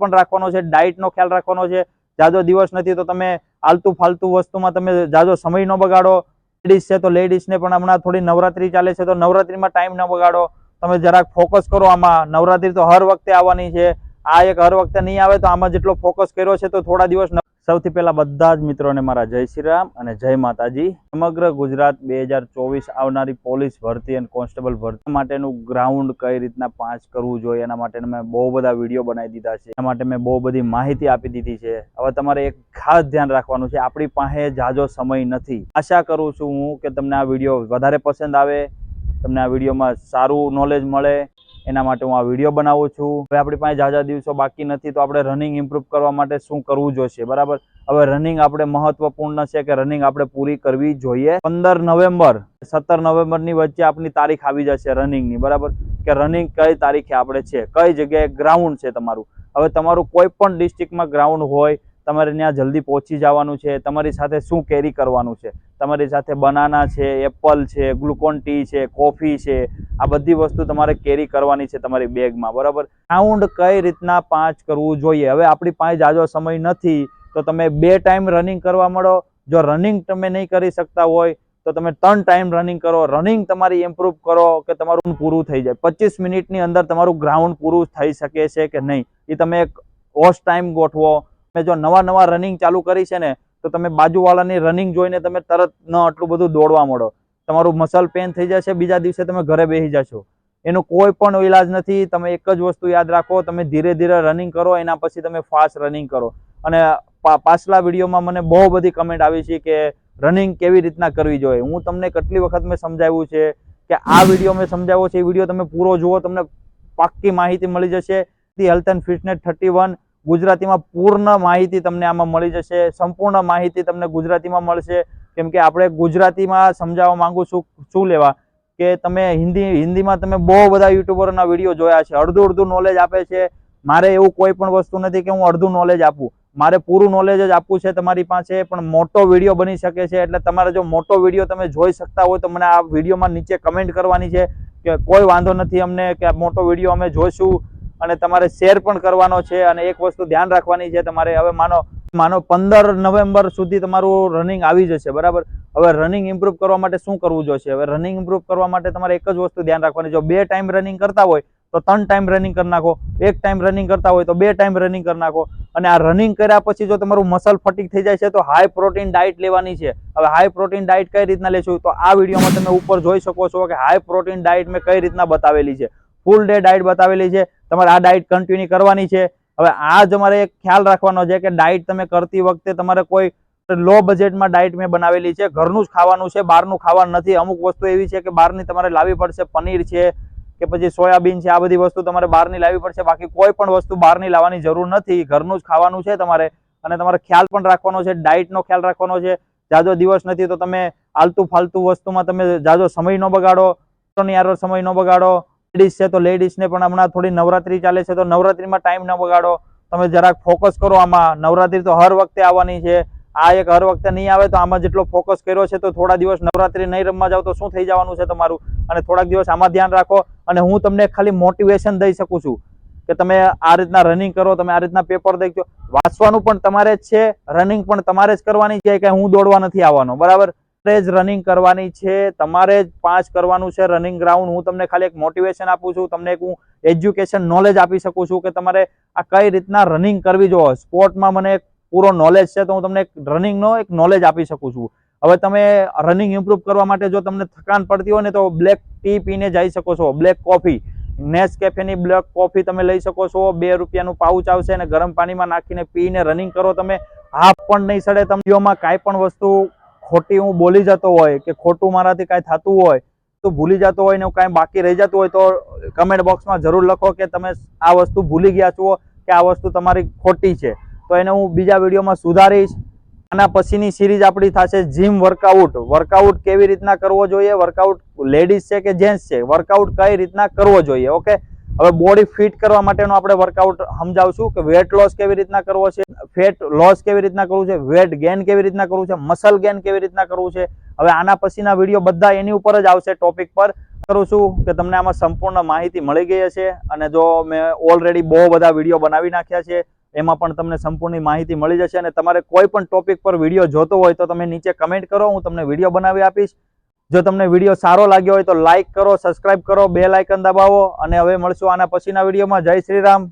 પણ રાખવાનો છે ડાયટનો ખ્યાલ રાખવાનો છે. જાજો દિવસ નથી તો તમે આલતું ફાલતુ વસ્તુમાં તમે જાજો સમય ન બગાડો. લેડીઝ છે તો લેડીઝને પણ હમણાં થોડી નવરાત્રી ચાલે છે તો નવરાત્રીમાં ટાઈમ ન બગાડો. તમે જરાક ફોકસ કરો આમાં. નવરાત્રી તો હર વખતે આવવાની છે. આ એક હર વખતે નહીં આવે તો આમાં જેટલો ફોકસ કર્યો છે તો થોડા દિવસ સૌથી પહેલા બધા જ મિત્રોને મારા જય શ્રી રામ અને જય માતાજી. સમગ્ર ગુજરાત બે હજાર ચોવીસ આવનારી પોલીસ ભરતી અને કોન્સ્ટેબલ ભરતી માટેનું ગ્રાઉન્ડ કઈ રીતના પાંચ કરવું જોઈએ એના માટે મેં બહુ બધા વીડિયો બનાવી દીધા છે. એના માટે મેં બહુ બધી માહિતી આપી દીધી છે. હવે તમારે એક ખાસ ધ્યાન રાખવાનું છે. આપણી પાસે જાજો સમય નથી. આશા કરું છું હું કે તમને આ વીડિયો વધારે પસંદ આવે, તમને આ વિડીયોમાં સારું નોલેજ મળે એના માટે હું આ વીડિયો બનાવું છું. હવે આપણી પાસે જાજા દિવસો બાકી નથી, તો આપણે રનિંગ ઇમ્પ્રૂવ કરવા માટે શું કરવું જોઈશે બરાબર? હવે રનિંગ આપણે મહત્વપૂર્ણ છે કે રનિંગ આપણે પૂરી કરવી જોઈએ. પંદર નવેમ્બર, સત્તર નવેમ્બરની વચ્ચે આપની તારીખ આવી જશે રનિંગની બરાબર? કે રનિંગ કઈ તારીખે આપણે છે? કઈ જગ્યાએ ગ્રાઉન્ડ છે તમારું? હવે તમારું કોઈ પણ ડિસ્ટ્રિક્ટમાં ગ્રાઉન્ડ હોય, તમારે ત્યાં જલ્દી પહોંચી જવાનું છે, તમારી સાથે શું કેરી કરવાનું છે? તમારી સાથે બનાના છે એપલ છે ગ્લુકોન ટી છે કોફી છે આ બધી વસ્તુ તમારે કેરી કરવાની છે તમારી બેગમાં બરાબર? રાઉન્ડ કઈ રીતના પાંચ કરવું જોઈએ? હવે આપણી પાસે જાજો સમય નથી, તો તમે બે ટાઈમ રનિંગ કરવા મળો. જો રનિંગ તમે નહીં કરી શકતા હોય, તો તમે ત્રણ ટાઈમ રનિંગ કરો. રનિંગ તમારી ઇમ્પ્રૂવ કરો કે તમારું પૂરું થઈ જાય. પચીસ મિનિટની અંદર તમારું ગ્રાઉન્ડ પૂરું થઈ શકે છે કે નહીં? એ તમે એક ઓસ ટાઈમ ગોઠવો. તમે જો નવા નવા રનિંગ ચાલુ કરી છે ને, તો તમે બાજુવાળાની રનિંગ જોઈને તમે તરત ન આટલું બધું દોડવા મળો. તમારું મસલ પેન થઈ જશે, બીજા દિવસે તમે ઘરે બેસી જશો. એનો કોઈ પણ ઈલાજ નથી, તમે એક જ વસ્તુ યાદ રાખો, તમે ધીરે ધીરે રનિંગ કરો, એના પછી તમે ફાસ્ટ રનિંગ કરો. અને પાછલા વિડીયોમાં મને બહુ બધી કમેન્ટ આવી છે કે રનિંગ કેવી રીતના કરવી જોઈએ. હું તમને કેટલી વખત મેં સમજાવ્યું છે કે આ વીડિયો મેં સમજાવ્યો છે, એ વીડિયો તમે પૂરો જુઓ, તમને પાક્કી માહિતી મળી જશે. The health and fitness thirty one ગુજરાતીમાં પૂર્ણ માહિતી તમને આમાં મળી જશે, સંપૂર્ણ માહિતી તમને ગુજરાતીમાં મળશે. કેમ કે આપણે ગુજરાતીમાં સમજાવવા માંગુ છું, શું લેવા? કે તમે હિન્દી, હિન્દીમાં તમે બહુ બધા યુટ્યુબરોના વીડિયો જોયા છે, અડધું અડધું નોલેજ આપે છે. મારે એવું કોઈ પણ વસ્તુ નથી કે હું અડધું નોલેજ આપું. મારે પૂરું નોલેજ જ આપવું છે તમારી પાસે, પણ મોટો વીડિયો બની શકે છે, એટલે તમારે જો મોટો વીડિયો તમે જોઈ શકતા હોય તો મને આ વિડીયોમાં નીચે કમેન્ટ કરવાની છે કે કોઈ વાંધો નથી અમને કે મોટો વીડિયો અમે જોઈશું અને તમારે શેર પણ કરવાનો છે અને એક વસ્તુ ધ્યાન રાખવાની છે તમારે. હવે માનો માનો પંદર નવેમ્બર સુધી તમારું રનિંગ આવી જશે, બરાબર? હવે રનિંગ ઇમ્પ્રૂવ કરવા માટે શું કરવું જોશે? હવે રનિંગ ઇમ્પ્રૂવ કરવા માટે તમારે એક જ વસ્તુ ધ્યાન રાખવાની, જો બે ટાઈમ રનિંગ કરતા હોય, તો ત્રણ ટાઈમ રનિંગ કરી નાખો, એક ટાઈમ રનિંગ કરતા હોય, તો બે ટાઈમ રનિંગ કરી નાખો. અને આ રનિંગ કર્યા પછી જો તમારું મસલ ફટીક થઈ જાય છે, તો હાઈ પ્રોટીન ડાયટ લેવાની છે. હવે હાઈ પ્રોટીન ડાયટ કઈ રીતના લેશું? તો આ વિડીયોમાં તમે ઉપર જોઈ શકો છો કે હાઈ પ્રોટીન ડાયટ મેં કઈ રીતના બતાવેલી છે. ફૂલ ડે ડાયટ બતાવેલી છે. તમારે આ ડાયટ કન્ટિન્યુ કરવાની છે. હવે આ જ અમારે ખ્યાલ રાખવાનો છે કે ડાયટ તમે કરતી વખતે તમારે કોઈ લો બજેટમાં ડાયટ મેં બનાવેલી છે, ઘરનું જ ખાવાનું છે, બહારનું ખાવાનું નથી. અમુક વસ્તુ એવી છે કે બહારની તમારે લાવવી પડશે, પનીર છે કે પછી સોયાબીન છે, આ બધી વસ્તુ તમારે બહારની લાવવી પડશે. બાકી કોઈ પણ વસ્તુ બહારની લાવવાની જરૂર નથી. ઘરનું જ ખાવાનું છે તમારે. અને તમારે ખ્યાલ પણ રાખવાનો છે ડાયટનો ખ્યાલ રાખવાનો છે. જાજો દિવસ નથી તો તમે આલતું ફાલતુ વસ્તુમાં તમે જાજો સમય ન બગાડો યાર સમય ન બગાડો. લેડીઝ છે, તો લેડીઝને પણ હમણાં થોડી નવરાત્રી ચાલે છે, તો નવરાત્રીમાં ટાઈમ ન બગાડો. તમે જરાક ફોકસ કરો આમાં. નવરાત્રી તો હર વખતે આવવાની છે. આ એક હર વખતે નહીં આવે તો આમાં જેટલો ફોકસ કર્યો છે, તો થોડા દિવસ નવરાત્રી નહીં રમવા જાવ તો શું થઈ જવાનું છે તમારું? અને થોડાક દિવસ આમાં ધ્યાન રાખો. અને હું તમને ખાલી મોટિવેશન દઈ શકું છું કે તમે આ રીતના રનિંગ કરો, તમે આ રીતના પેપર દેખજો. વાંચવાનું પણ તમારે જ છે રનિંગ પણ તમારે જ કરવાની છે કે હું દોડવા નથી આવવાનો. બરાબર? જ રનિંગ કરવાની છે, તમારે જ પાંચ કરવાનું છે રનિંગ ગ્રાઉન્ડ હું તમને ખાલી એક મોટિવેશન આપું છું, તમને એક હું એજ્યુકેશન નોલેજ આપી શકું છું કે તમારે આ કઈ રીતના રનિંગ કરવી. જોઈએ સ્પોર્ટમાં મને પૂરો નોલેજ છે તો હું તમને રનિંગનો એક નોલેજ આપી શકું છું. હવે તમે રનિંગ ઇમ્પ્રૂવ કરવા માટે જો તમને થકાન પડતી હોય ને તો બ્લેક ટી પીને જઈ શકો છો. બ્લેક કોફી નેસ કેફેની બ્લેક કોફી તમે લઈ શકો છો. બે રૂપિયાનું પાઉચ આવશે અને ગરમ પાણીમાં નાખીને પીને રનિંગ કરો તમે. હાફ પણ નહીં સડે તમે. કાંઈ પણ વસ્તુ ખોટી હું બોલી જતો હોય કે ખોટું મારાથી કાંઈ થતું હોય, તો ભૂલી જતો હોય ને એવું કાંઈ બાકી રહી જતું હોય તો કમેન્ટ બોક્સમાં જરૂર લખો કે તમે આ વસ્તુ ભૂલી ગયા છો કે આ વસ્તુ તમારી ખોટી છે. તો એને હું બીજા વિડીયોમાં સુધારીશ. આના પછીની સિરીઝ આપણી થશે જીમ વર્કઆઉટ વર્કઆઉટ કેવી રીતના કરવો જોઈએ? વર્કઆઉટ લેડીઝ છે કે જેન્ટ્સ છે? વર્કઆઉટ કઈ રીતના કરવો જોઈએ? ઓકે હવે બોડી ફિટ કરવા માટેનો આપણે વર્કઆઉટ સમજાવશું કે વેટ લોસ કેવી રીતના કરવો છે? ફેટ લોસ કેવી રીતના કરવું છે, વેટ ગેન કેવી રીતના કરવું છે, મસલ ગેન કેવી રીતના કરવું છે, હવે આના પછીના વીડિયો બધા એની ઉપર જ આવશે ટોપિક પર. કરું છું કે તમને આમાં સંપૂર્ણ માહિતી મળી ગઈ હશે અને જો મેં ઓલરેડી બહુ બધા વીડિયો બનાવી નાખ્યા છે, એમાં પણ તમને સંપૂર્ણ માહિતી મળી જશે અને તમારે કોઈ પણ ટોપિક પર વીડિયો જોતો હોય તો તમે નીચે કમેન્ટ કરો, હું તમને વીડિયો બનાવી આપીશ. જો તમને વીડિયો સારો લાગ્યો હોય તો લાઇક કરો સબસ્ક્રાઇબ કરો બે લાઇકન દબાવો અને હવે મળશું આના પછીના વિડીયોમાં. જય શ્રી રામ.